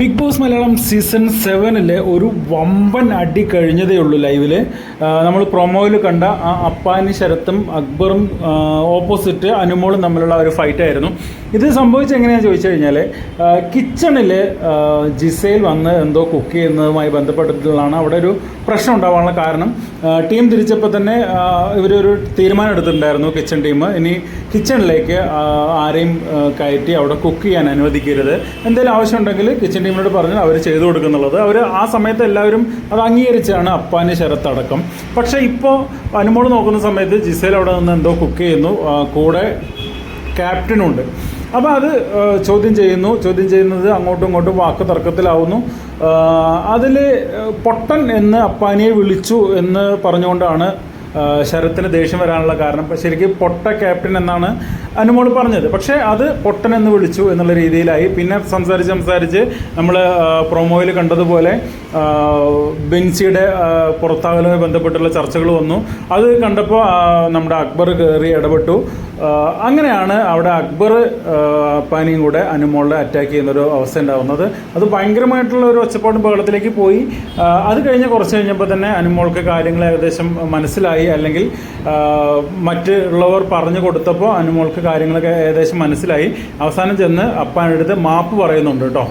Big boss Malayalam season സെവനിലെ ഒരു വമ്പൻ അടി കഴിഞ്ഞതേ ഉള്ളൂ ലൈവിൽ നമ്മൾ പ്രൊമോയിൽ കണ്ട ആ അപ്പാനി ശരത്തും അക്ബറും ഓപ്പോസിറ്റ് അനുമോളും തമ്മിലുള്ള ഒരു ഫൈറ്റായിരുന്നു ഇത് സംഭവിച്ചത് എങ്ങനെയാണെന്ന് ചോദിച്ചു കഴിഞ്ഞാൽ കിച്ചണിൽ ജിസയിൽ വന്ന് എന്തോ കുക്ക് ചെയ്യുന്നതുമായി ബന്ധപ്പെട്ടിട്ടുള്ളതാണ്. അവിടെ ഒരു പ്രശ്നം ഉണ്ടാവാനുള്ള കാരണം. ടീം തിരിച്ചപ്പോൾ തന്നെ ഇവരൊരു തീരുമാനം എടുത്തിട്ടുണ്ടായിരുന്നു കിച്ചൺ ടീം ഇനി കിച്ചണിലേക്ക് ആരെയും കയറ്റി അവിടെ കുക്ക് ചെയ്യാൻ അനുവദിക്കരുത്. എന്തെങ്കിലും ആവശ്യമുണ്ടെങ്കിൽ കിച്ചൺ ടീമിനോട് പറഞ്ഞ് അവർ ചെയ്തു കൊടുക്കുന്നുള്ളത്. അവർ ആ സമയത്ത് എല്ലാവരും അത് അംഗീകരിച്ചാണ് അപ്പാന് ശരത്തടക്കം പക്ഷേ ഇപ്പോൾ അനുമോൾ നോക്കുന്ന സമയത്ത് ജിസേൽ അവിടെ നിന്ന് എന്തോ കുക്ക് ചെയ്യുന്നു. കൂടെ ക്യാപ്റ്റനുണ്ട് അപ്പോൾ അത് ചോദ്യം ചെയ്യുന്നു. ചോദ്യം ചെയ്യുന്നത് അങ്ങോട്ടും ഇങ്ങോട്ടും വാക്ക് തർക്കത്തിലാവുന്നു. അതിൽ പൊട്ടൻ എന്ന് അപ്പാനിയെ വിളിച്ചു എന്ന് പറഞ്ഞുകൊണ്ടാണ് ശരത്തിന് ദേഷ്യം വരാനുള്ള കാരണം. ശരിക്കും പൊട്ട ക്യാപ്റ്റൻ എന്നാണ് അനുമോൾ പറഞ്ഞത്. പക്ഷേ അത് പൊട്ടൻ എന്ന് വിളിച്ചു എന്നുള്ള രീതിയിലായി. പിന്നെ സംസാരിച്ച് സംസാരിച്ച് നമ്മൾ പ്രൊമോയിൽ കണ്ടതുപോലെ ബെൻസിയുടെ പുറത്താകലുമായി ബന്ധപ്പെട്ടുള്ള ചർച്ചകൾ വന്നു. അത് കണ്ടപ്പോൾ നമ്മുടെ അക്ബർ കയറി ഇടപെട്ടു. അങ്ങനെയാണ് അവിടെ അക്ബർ പാനിയും കൂടെ അനുമോളെ അറ്റാക്ക് ചെയ്യുന്നൊരു അവസ്ഥ ഉണ്ടാകുന്നത് അത് ഭയങ്കരമായിട്ടുള്ള ഒരു ഒച്ചപ്പാടും ബഹളത്തിലേക്ക് പോയി. അത് കഴിഞ്ഞ് കുറച്ച് കഴിഞ്ഞപ്പോൾ തന്നെ അനുമോൾക്ക് കാര്യങ്ങൾ ഏകദേശം മനസ്സിലായി. അല്ലെങ്കിൽ മറ്റുള്ളവർ പറഞ്ഞു കൊടുത്തപ്പോൾ അനുമോൾക്ക് കാര്യങ്ങളൊക്കെ ഏകദേശം മനസ്സിലായി. അവസാനം ചെന്ന് അപ്പാനെടുത്ത് മാപ്പ് പറയുന്നുണ്ട് കേട്ടോ.